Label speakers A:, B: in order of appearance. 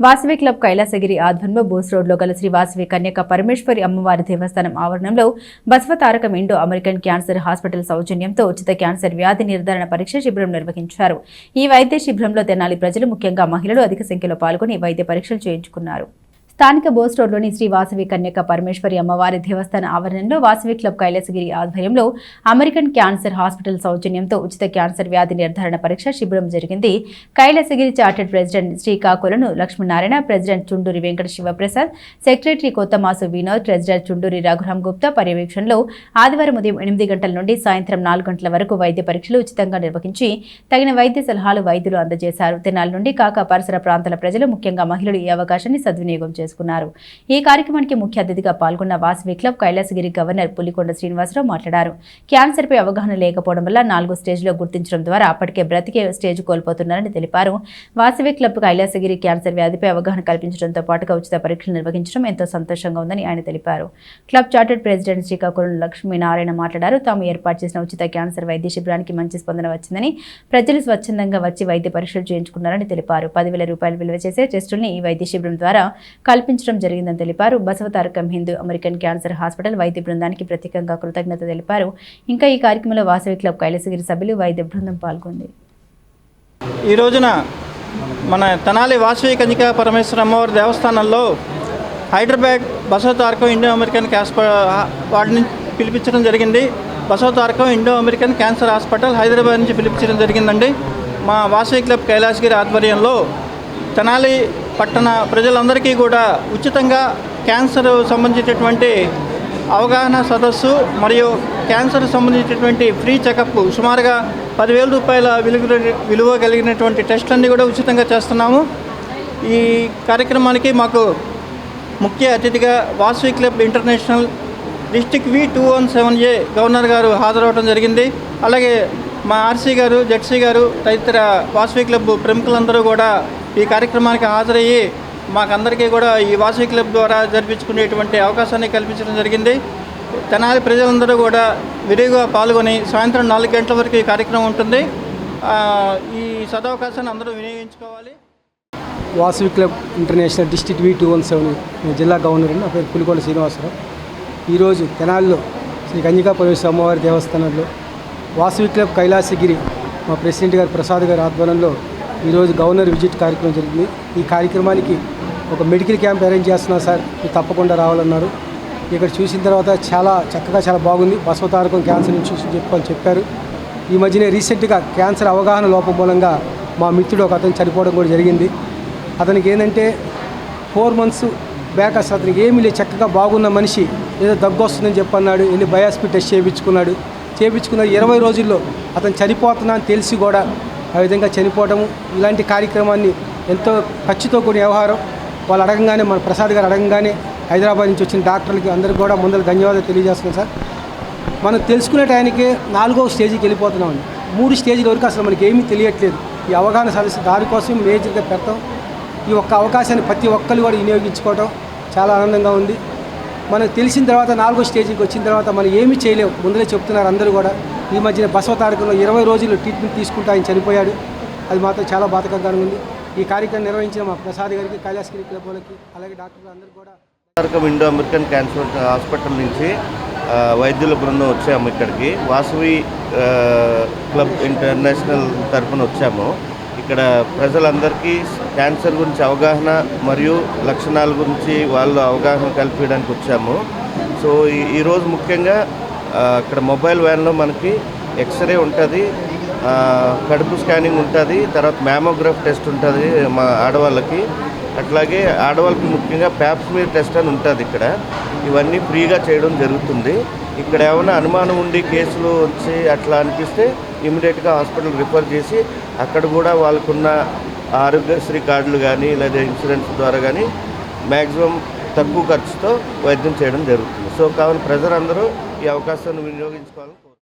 A: Vasavi club Kailasagiri ఆధ్వర్యంలో బోస్ రోడ్లో గల శ్రీ వాసవి కన్యక పరమేశ్వరి అమ్మవారి దేవస్థానం ఆవరణంలో Basavatarakam Indo American cancer hospital సౌజన్యంతో ఉచిత క్యాన్సర్ వ్యాధి నిర్ధారణ పరీక్ష శిబిరం నిర్వహించారు. ఈ వైద్య శిబిరంలో తెనాలి ప్రజలు ముఖ్యంగా మహిళలు అధిక సంఖ్యలో పాల్గొని వైద్య పరీక్షలు చేయించుకున్నారు. స్థానిక బోస్టోర్లోని శ్రీ వాసవి కన్యక పరమేశ్వరి అమ్మవారి దేవస్థాన ఆవరణంలో వాసవి క్లబ్ కైలాసగిరి ఆధ్వర్యంలో అమెరికన్ క్యాన్సర్ హాస్పిటల్ సౌజన్యంతో ఉచిత క్యాన్సర్ వ్యాధి నిర్ధారణ పరీక్ష శిబిరం జరిగింది. Kailasagiri chartered president శ్రీకాకులను Lakshminarayana president Chunduri Venkata Sivaprasad secretary Kothamasu Vinod president Chunduri Raghuram Gupta పర్యవేక్షణలో ఆదివారం ఉదయం ఎనిమిది గంటల నుండి సాయంత్రం నాలుగు గంటల వరకు వైద్య పరీక్షలు ఉచితంగా నిర్వహించి తగిన వైద్య సలహాలు వైద్యులు అందజేశారు. తెనాలి నుండి కాక పరిసర ప్రాంతాల ప్రజలు ముఖ్యంగా మహిళలు ఈ అవకాశాన్ని సద్వినియోగం చేసుకున్నారు. ఈ కార్యక్రమానికి ముఖ్య అతిథిగా పాల్గొన్న వాసవి క్లబ్ కైలాసగిరి గవర్నర్ పులికొండ శ్రీనివాసరావు మాట్లాడారు. క్యాన్సర్ పై అవగాహన లేకపోవడం వల్ల నాలుగో స్టేజ్లో గుర్తించడం ద్వారా అప్పటికే బ్రతికే స్టేజ్ కోల్పోతున్నారని తెలిపారు. వాసవి క్లబ్ కైలాసగిరి క్యాన్సర్ వ్యాధిపై అవగాహన కల్పించడంతో పాటుగా ఉచిత పరీక్షలు నిర్వహించడం ఎంతో సంతోషంగా ఉందని ఆయన తెలిపారు. Club chartered president Srikakulam Lakshminarayana మాట్లాడారు. తాము ఏర్పాటు చేసిన ఉచిత క్యాన్సర్ వైద్య శిబిరానికి మంచి స్పందన వచ్చిందని ప్రజలు స్వచ్ఛందంగా వచ్చి వైద్య పరీక్షలు చేయించుకున్నారని తెలిపారు. పదివేల రూపాయలు విలువ చేసే టెస్టుల్ని ఈ వైద్య శిబిరం ద్వారా కల్పించడం జరిగిందని తెలిపారు. Basavatarakam Indo American cancer hospital వైద్య బృందానికి ప్రత్యేకంగా కృతజ్ఞత తెలిపారు. ఇంకా ఈ కార్యక్రమంలో వాసవి క్లబ్ కైలాసగిరి సభ్యులు వైద్య బృందం పాల్గొంది.
B: ఈ రోజున మన తనాలి వాసవి కన్యకా పరమేశ్వర అమ్మవారి దేవస్థానంలో హైదరాబాద్ బసవతారకం ఇండో అమెరికన్ క్యాస్ప వాటిని పిలిపించడం జరిగింది. Basavatarakam Indo American cancer hospital Hyderabad నుంచి పిలిపించడం జరిగిందండి. మా వాసవి క్లబ్ కైలాసగిరి ఆధ్వర్యంలో తెనాలి పట్టణ ప్రజలందరికీ కూడా ఉచితంగా క్యాన్సర్ సంబంధించినటువంటి అవగాహన సదస్సు మరియు క్యాన్సర్ సంబంధించినటువంటి ఫ్రీ చెకప్ సుమారుగా పదివేల రూపాయల విలువ విలువ కలిగినటువంటి టెస్టులన్నీ కూడా ఉచితంగా చేస్తున్నాము. ఈ కార్యక్రమానికి మాకు ముఖ్య అతిథిగా Vasavi club international district V two one seven A governor గారు హాజరవడం జరిగింది. అలాగే మా ఆర్సీ గారు జెడ్సీ గారు తదితర వాసవి క్లబ్ ప్రముఖులందరూ కూడా ఈ కార్యక్రమానికి హాజరయ్యి మాకందరికీ కూడా ఈ వాసవి క్లబ్ ద్వారా జరిపించుకునేటువంటి అవకాశాన్ని కల్పించడం జరిగింది. తెనాలి ప్రజలందరూ కూడా విరివిగా పాల్గొని సాయంత్రం నాలుగు గంటల వరకు ఈ కార్యక్రమం ఉంటుంది. ఈ సదవకాశాన్ని అందరూ వినియోగించుకోవాలి.
C: Vasavi club international district V two one seven జిల్లా గవర్నర్ నా పేరు పులికొండ శ్రీనివాసరావు. ఈరోజు తెనాలిలో శ్రీ కన్యకా పరమేశ్వర అమ్మవారి దేవస్థానంలో వాసవి క్లబ్ కైలాసగిరి మా ప్రెసిడెంట్ గారు ప్రసాద్ గారి ఆధ్వర్యంలో ఈరోజు గవర్నర్ విజిట్ కార్యక్రమం జరిగింది. ఈ కార్యక్రమానికి ఒక మెడికల్ క్యాంప్ అరేంజ్ చేస్తున్నా సార్. మీరు తప్పకుండా రావాలన్నారు. ఇక్కడ చూసిన తర్వాత చాలా చక్కగా చాలా బాగుంది. బసవతారకం క్యాన్సర్ ఇన్స్టిట్యూషన్ చెప్పని చెప్పారు. ఈ మధ్యనే రీసెంట్గా క్యాన్సర్ అవగాహన లోపం మూలంగా మా మిత్రుడు ఒక అతను చనిపోవడం కూడా జరిగింది. అతనికి ఏంటంటే ఫోర్ మంత్స్ బ్యాక్ అసలు అతనికి ఏమీ లేదు. చక్కగా బాగున్న మనిషి. ఏదో దగ్గు వస్తుందని చెప్పన్నాడు. వెళ్ళి బయాస్పీ టెస్ట్ చేయించుకున్నాడు. చేయించుకున్న ఇరవై రోజుల్లో అతను చనిపోతున్నా అని తెలిసి కూడా ఆ విధంగా చనిపోవడం ఇలాంటి కార్యక్రమాన్ని ఎంతో ఖర్చుతో కూడిన వ్యవహారం వాళ్ళు అడగంగానే మన ప్రసాద్ గారు అడగంగానే హైదరాబాద్ నుంచి వచ్చిన డాక్టర్లకి అందరికీ కూడా ముందర ధన్యవాదాలు తెలియజేస్తున్నాం సార్. మనం తెలుసుకునే టైంకే నాలుగో స్టేజ్కి వెళ్ళిపోతున్నామండి. మూడు స్టేజ్ల వరకు అసలు మనకి ఏమీ తెలియట్లేదు. ఈ అవగాహన సదస్సు దానికోసం మేజర్గా పెడతాం. ఈ ఒక్క అవకాశాన్ని ప్రతి ఒక్కరు కూడా వినియోగించుకోవడం చాలా ఆనందంగా ఉంది. మనకు తెలిసిన తర్వాత నాలుగో స్టేజ్కి వచ్చిన తర్వాత మనం ఏమీ చేయలేము ముందరే చెప్తున్నారు అందరూ కూడా. ఈ మధ్యన బసవ తారకంలో ఇరవై రోజులు ట్రీట్మెంట్ తీసుకుంటూ ఆయన చనిపోయాడు. అది మాత్రం చాలా బాధకంగా ఉంది. ఈ కార్యక్రమం నిర్వహించిన మా ప్రసాద్ గారికి కైలాసగిరి క్లబ్ వాళ్ళకి అలాగే డాక్టర్లు అందరూ కూడా
D: Tarakam Indo American cancer hospital నుంచి వైద్యుల బృందం వచ్చాము ఇక్కడికి. వాసవి క్లబ్ ఇంటర్నేషనల్ తరఫున వచ్చాము. ఇక్కడ ప్రజలందరికీ క్యాన్సర్ గురించి అవగాహన మరియు లక్షణాల గురించి వాళ్ళు అవగాహన కల్పించడానికి వచ్చాము. సో ఈ- ఈరోజు ముఖ్యంగా ఇక్కడ మొబైల్ వ్యాన్లో మనకి ఎక్స్రే ఉంటుంది కడుపు స్కానింగ్ ఉంటుంది తర్వాత మ్యామోగ్రాఫ్ టెస్ట్ ఉంటుంది మా ఆడవాళ్ళకి. అట్లాగే ఆడవాళ్ళకి ముఖ్యంగా ప్యాప్స్మీర్ టెస్ట్ అని ఉంటుంది ఇక్కడ. ఇవన్నీ ఫ్రీగా చేయడం జరుగుతుంది. ఇక్కడ ఏమైనా అనుమానం ఉండి కేసులు వచ్చి అట్లా అనిపిస్తే ఇమీడియట్గా హాస్పిటల్ రిఫర్ చేసి అక్కడ కూడా వాళ్ళకున్న ఆరోగ్యశ్రీ కార్డులు కానీ లేదా ఇన్సూరెన్స్ ద్వారా కానీ మ్యాక్సిమం తక్కువ ఖర్చుతో వైద్యం చేయడం జరుగుతుంది. సో కావున ప్రజలందరూ ఈ అవకాశాన్ని వినియోగించుకోవాలి